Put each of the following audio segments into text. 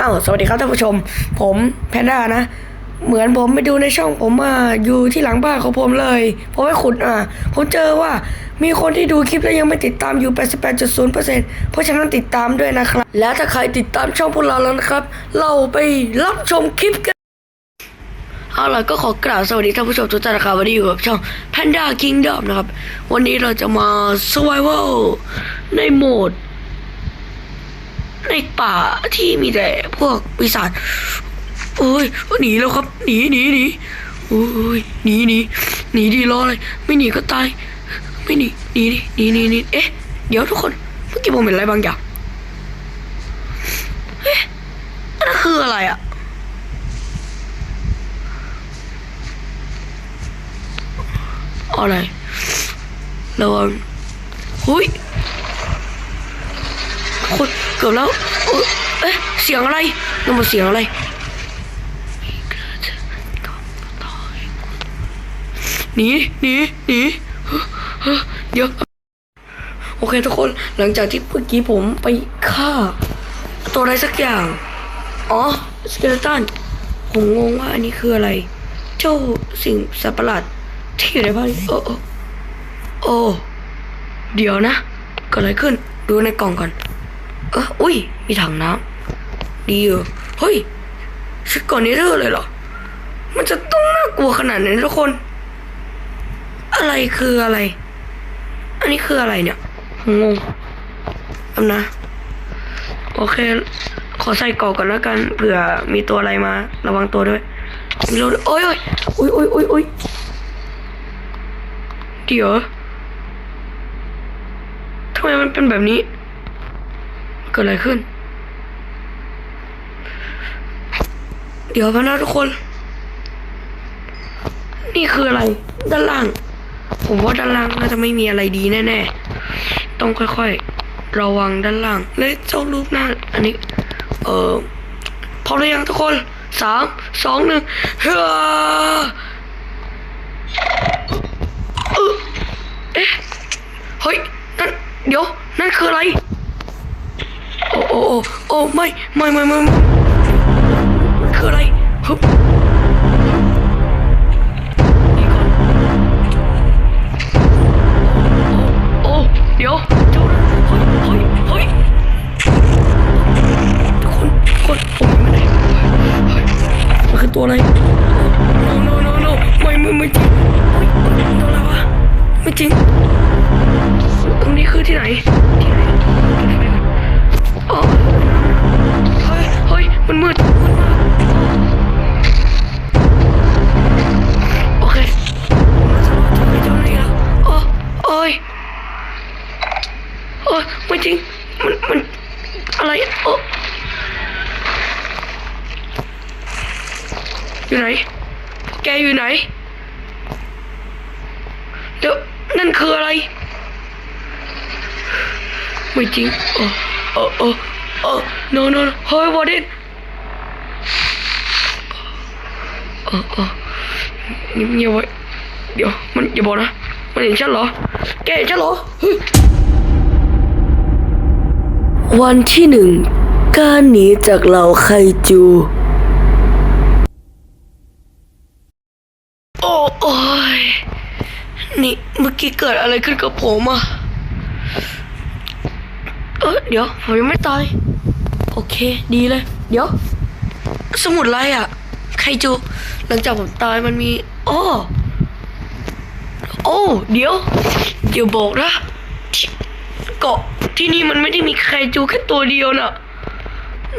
อ้าวสวัสดีครับท่านผู้ชม ผมแพนด้านะ เหมือนผมไปดูในช่องผมอะอยู่ที่หลังบ้านของผมเลยผมไปขุดอะผมเจอว่ามีคนที่ดูคลิปแล้วยังไม่ติดตามอยู่ 88.0%เพราะฉะนั้นติดตามด้วยนะครับ แล้วถ้าใครติดตามช่องพวกเราแล้วนะครับ เราไปรับชมคลิปกันเอาล่ะก็ขอกราบสวัสดีท่านผู้ชมทุกท่านนะครับวันนี้อยู่กับช่อง Panda Kingdom นะครับ วันนี้เราจะมา Survival ในโหมด ในป่าที่มีแต่พวกปีศาจโอ้ยหนีแล้วครับ หนีหนีหนีโอ้ยหนีหนีหนีดีรออะไรไม่หนีก็ตาย ไม่หนีหนีหนีหนีหนีเอ๊ะ เดี๋ยวทุกคน เมื่อกี้ผมเห็นอะไรบางอย่างเอ๊ะนั่นคืออะไรอะอะไรระวังหุยคน เกือบแล้วเอ๊ะเสียงอะไรนั่นมันเสียงอะไรหนีหนีหนีเดี๋ยวโอเคทุกคนหลังจากที่เมื่อกี้ผมไปฆ่า ตัวอะไรสักอย่าง อ๋อสเกเลตันผมงงว่าอันนี้คืออะไร เจ้าสิ่งสัตว์ประหลาดที่อยู่ในบ้านโอ้โอ้โอ้เดี๋ยวนะเกิดอะไรขึ้น ดูในกล่องก่อน เอออุ้ย มีถังน้ำดีเออเฮ้ยชุดก่อนนี้เธอเลยเหรอ มันจะต้องน่ากลัวขนาดนี้นทุกคน อะไรคืออะไร อันนี้คืออะไรเนี่ยงงทำนะ โอเค ขอใส่กอกก่อนแล้วกันเผื่อมีตัวอะไรมา ระวังตัวด้วยมีรถโอ้ยโอ้ยโอ้ยโอ้ยโอ้ยเดี๋ยวทำไมมันเป็นแบบนี้ เกิดอะไรขึ้น เดี๋ยวพนะทุกคน นี่คืออะไร ด้านล่าง ผมว่าด้านล่างน่าจะไม่มีอะไรดีแน่ๆ ต้องค่อยๆ ระวังด้านล่างและเจ้ารูปหน้า อันนี้ เออพร้อมหรือยังทุกคนสามสองหนึ่งเฮ้อเออเอ๊ะเฮ้ยนั่นเดี๋ยว นั่นคืออะไร โอ้โอ้โอ้โอ้ไม่ไม่ไม่ไม่ไม่คืออะไรฮึบโอ้เดี๋ยวเจ้านะเฮ้ยเฮ้ยเฮ้ยทุกคนทุกคนผมไม่ได้มันคือตัวอะไร อยู่ไหน แกอยู่ไหนเดี๋ยวนั่นคืออะไร ไม่จริงเออเออเออเออ no no เฮ้ยวอร์เดนเออเออเงียบเงียบไว้เดี๋ยวมันอย่าบอกนะ มันเห็นฉันเหรอ แกเห็นฉันเหรอ วันที่หนึ่งการหนีจากเหล่าไคจู โอ้โอยนี่เมื่อกี้เกิดอะไรขึ้นกับผมอะเออเดี๋ยวผมยังไม่ตาย โอเค ดีเลย เดี๋ยว สมุดไรอะใครจู หลังจากผมตายมันมีอ้อโอ้ เดี๋ยว เดี๋ยวบอกนะเกาะที่นี่มันไม่ได้มีใครจูแค่ตัวเดียวน่ะ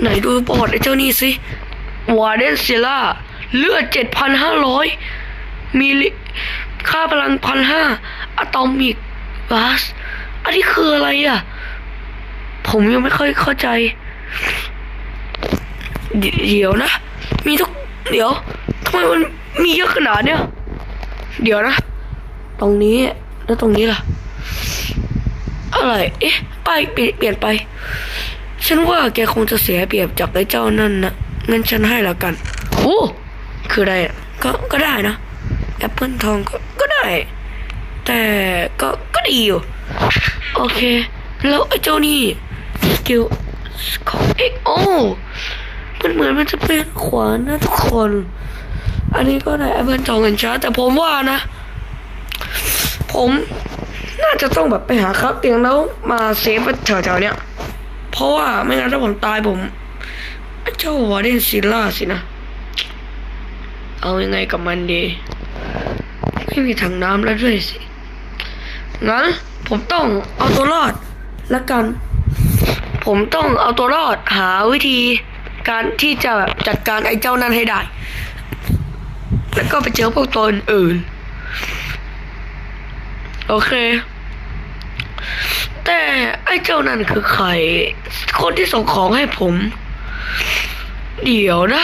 ไหนดูปอดไอ้เจ้านี่สิวาเดนเซล่าเลือดเจ็ดพันห้าร้อย มีลิค่าพลังพันห้าอะตอมิกบาสอันนี้คืออะไรอะ ผมยังไม่ค่อยเข้าใจ เดี๋ยวนะ มีทุก เดี๋ยวทำไมมันมีเยอะขนาดเนี้ยเดี๋ยวนะ ตรงนี้แล้วตรงนี้ล่ะ อะไร เอ๊ะป้ายเปลี่ยนเปลี่ยนไป ฉันว่าแกคงจะเสียเปรียบจากไอ้เจ้านั่นนะงั้นฉันให้ละกัน โอ้ คืออะไรก็ ก็ได้นะ แอปเปิลทองก็ก็ได้ แต่ก็ก็ดีอยู่ โอเค แล้วไอ้เจ้านี่สกิลของเอ็กโอมันเหมือนมันจะเป็นขวานนะทุกคน อันนี้ก็ได้แอปเปิลทองกันช้า แต่ผมว่านะ ผมน่าจะต้องแบบไปหาครับเตียงแล้วมาเซฟไว้แถวๆเนี้ย เพราะว่าไม่งั้นถ้าผมตายผมเจ้าวอร์เดนซิลล่าสินะ เอายังไงกับมันดี ไม่มีถังน้ำแล้วด้วยสิ งั้นผมต้องเอาตัวรอดละกัน ผมต้องเอาตัวรอดหาวิธีการที่จะแบบจัดการไอ้เจ้านั้นให้ได้ แล้วก็ไปเจอพวกตัวอื่นๆโอเค แต่ไอ้เจ้านั่นคือใคร คนที่ส่งของให้ผม เดี๋ยวนะ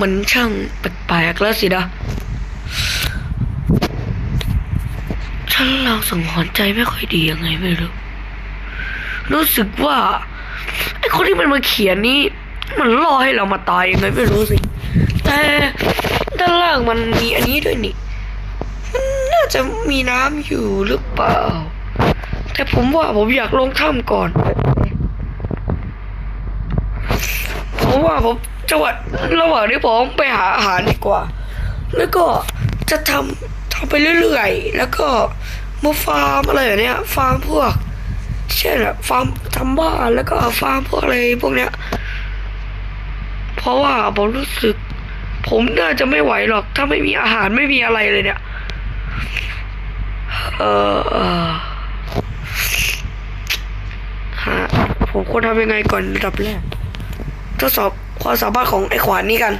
มันช่างแปลกๆแล้วสินะ ฉันเราสังหรณ์ใจไม่ค่อยดียังไงไม่รู้ รู้สึกว่าไอ้คนที่มันมาเขียนนี้ มันล่อให้เรามาตายยังไงไม่รู้สิ แต่ด้านล่างมันมีอันนี้ด้วยนี่ มันน่าจะมีน้ำอยู่หรือเปล่า แต่ผมว่าผมอยากลงถ้ำก่อน ผมว่าผมจังหวัดระหว่างที่ผมไปหาอาหารดีกว่า แล้วก็จะทำ ทำไปเรื่อยๆ แล้วก็มาฟาร์มอะไรอย่างเนี้ย ฟาร์มพวก เช่นแบบฟาร์มทำบ้านแล้วก็ฟาร์มพวกอะไรพวกเนี้ย เพราะว่าผมรู้สึก ผมน่าจะไม่ไหวหรอก ถ้าไม่มีอาหารไม่มีอะไรเลยเนี่ย เออเออฮะผมควรทำยังไงก่อนระดับแรกทดสอบความสามารถของไอ้ขวานนี้กัน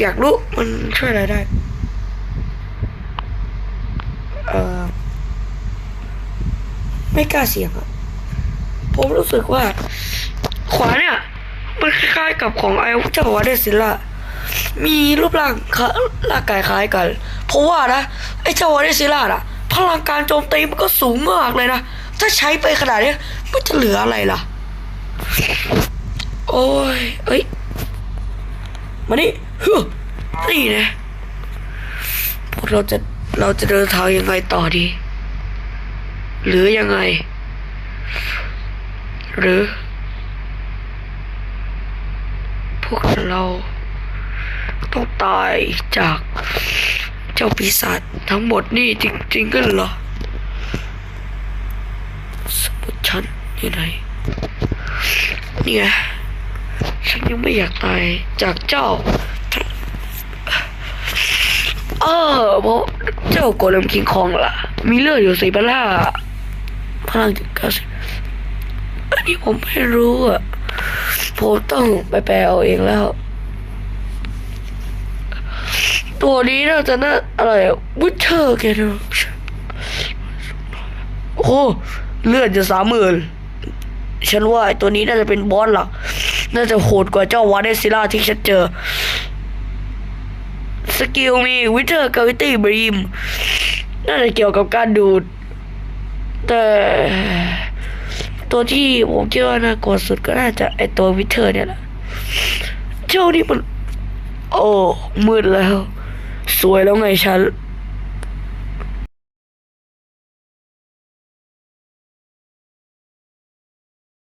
อยากรู้มันช่วยอะไรได้ เออไม่กล้าเสี่ยงอะผมรู้สึกว่า ขวาเนี่ยมันคล้ายๆกับของไอ้เจ้าวาเดซิล่ามีรูปร่างคล้ายร่างกายคล้ายกัน เพราะว่านะไอ้เจ้าวาเดซิลล่าอะพลังการโจมตีมันก็สูงมากเลยนะ ถ้าใช้ไปขนาดนี้มันจะเหลืออะไรล่ะ โอ้ย เอ้ย มานี่ฮึนี่นะพวกเราจะ เราจะเดินทางยังไงต่อดี หรือยังไง หรือ พวกเราต้องตายจากเจ้าปีศาจทั้งหมดนี่จริงๆกันเหรอ สมุดฉันอยู่ไหนนี่ไงฉันยังไม่อยากตายจากเจ้า เออเพราะ เจ้าโกเลมคิงคองล่ะ มีเลือดอยู่สี่พันห้าพลังจุดเก้าสิบอันนี้ผมไม่รู้อะ ผมต้องไปแปลเอาเองแล้ว ตัวนี้น่าจะน่าอะไรวิเชอร์แกนโอ้เลือดจะสามหมื่นฉันว่าไอ้ตัวนี้น่าจะเป็นบอสหลักน่าจะโหดกว่าเจ้าวาเดซิล่าที่ฉันเจอ สกิลมีวิเทอร์กาวิตี้บรีมน่าจะเกี่ยวกับการดูด แต่ตัวที่ผมคิดว่าน่ากลัวสุดก็น่าจะไอตัววิเทอร์เนี่ยแหละเจ้านี่มัน โอ้มืดแล้ว สวยแล้วไงฉัน